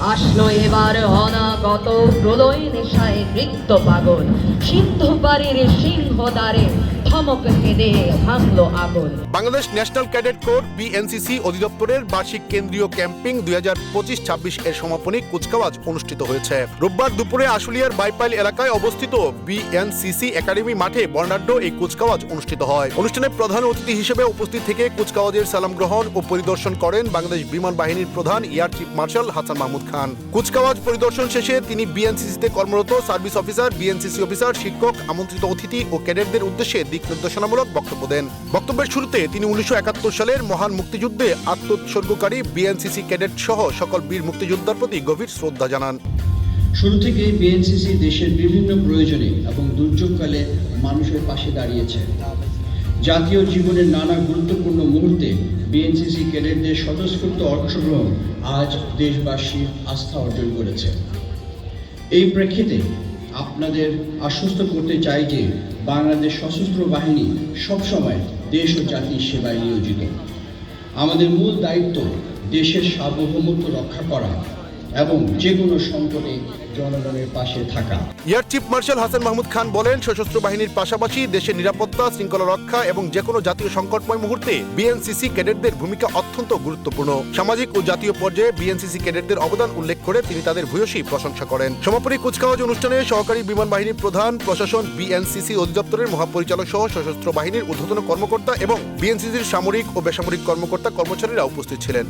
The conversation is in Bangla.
আসলো এবার অনাগত প্রলয় নেশায় নৃত্য পাগল। সিন্ধু পাড়ির সিংহ দ্বারে Bangladesh national cadet corps BNCC অধিদপ্তরের বার্ষিক কেন্দ্রীয় ক্যাম্পিং দুই হাজার পঁচিশ ছাব্বিশ এর সমাপনী কুচকাওয়াজ অনুষ্ঠিত হয়েছে। রোববার দুপুরে আশুলিয়ার বাইপাইল এলাকায় অবস্থিত বিএনসিসি একাডেমি মাঠে বর্ণাঢ্য এই কুচকাওয়াজ অনুষ্ঠিত হয়। অনুষ্ঠানে প্রধান অতিথি হিসেবে উপস্থিত থেকে কুচকাওয়াজের সালাম গ্রহণ ও পরিদর্শন করেন বাংলাদেশ বিমান বাহিনীর প্রধান air chief marshal Hasan Mahmud Khan. কুচকাওয়াজ পরিদর্শন শেষে তিনি বিএনসিসিতে কর্মরত সার্ভিস অফিসার, বিএনসিসি অফিসার, শিক্ষক, আমন্ত্রিত অতিথি ও ক্যাডেটদের উদ্দেশ্যে দিক নির্দেশনামূলক বক্তব্য দেন। বক্তব্যের শুরুতে তিনি উনিশশো একাত্তর সালের মহান মুক্তিযুদ্ধে আত্মোৎসর্গকারী বিএনসিসি ক্যাডেট সহ সকল বীর মুক্তিযোদ্ধার প্রতি গভীর শ্রদ্ধা জানান। শুরু থেকেই বিএনসিসি দেশের বিভিন্ন প্রয়োজনে এবং দুর্যোগকালে মানুষের পাশে দাঁড়িয়েছে। জাতীয় জীবনের নানা গুরুত্বপূর্ণ বিএনসিসি ক্যাডেটদের স্বতঃস্ফূর্ত অংশগ্রহণ আজ দেশবাসীর আস্থা অর্জন করেছে। এই প্রেক্ষিতে আপনাদের আশ্বস্ত করতে চাই যে বাংলাদেশ সশস্ত্র বাহিনী সবসময় দেশ ও জাতির সেবায় নিয়োজিত। আমাদের মূল দায়িত্ব দেশের সার্বভৌমত্ব রক্ষা করা এবং যে কোনো সংকটে জনগণের পাশে থাকা। Air chief marshal Hasan Mahmud Khan বলেন সশস্ত্র বাহিনীর পাশাপাশি দেশের নিরাপত্তা শৃঙ্খলা রক্ষা এবং যে কোনো জাতীয় সংকটময় মুহূর্তে বিএনসিসি ক্যাডেটদের ভূমিকা অত্যন্ত গুরুত্বপূর্ণ। সামাজিক ও জাতীয় পর্যায়ে বিএনসিসি ক্যাডেটদের অবদান উল্লেখ করে তিনি তাদের ভূয়সী প্রশংসা করেন। সমাপনী কুচকাওয়াজ অনুষ্ঠানে সহকারী বিমান বাহিনীর প্রধান প্রশাসন বিএনসিসি অধিদপ্তরের মহাপরিচালক সহ সশস্ত্র বাহিনীর ঊর্ধ্বতন কর্মকর্তা এবং বিএনসিসির সামরিক ও বেসামরিক কর্মকর্তা কর্মচারীরা উপস্থিত ছিলেন।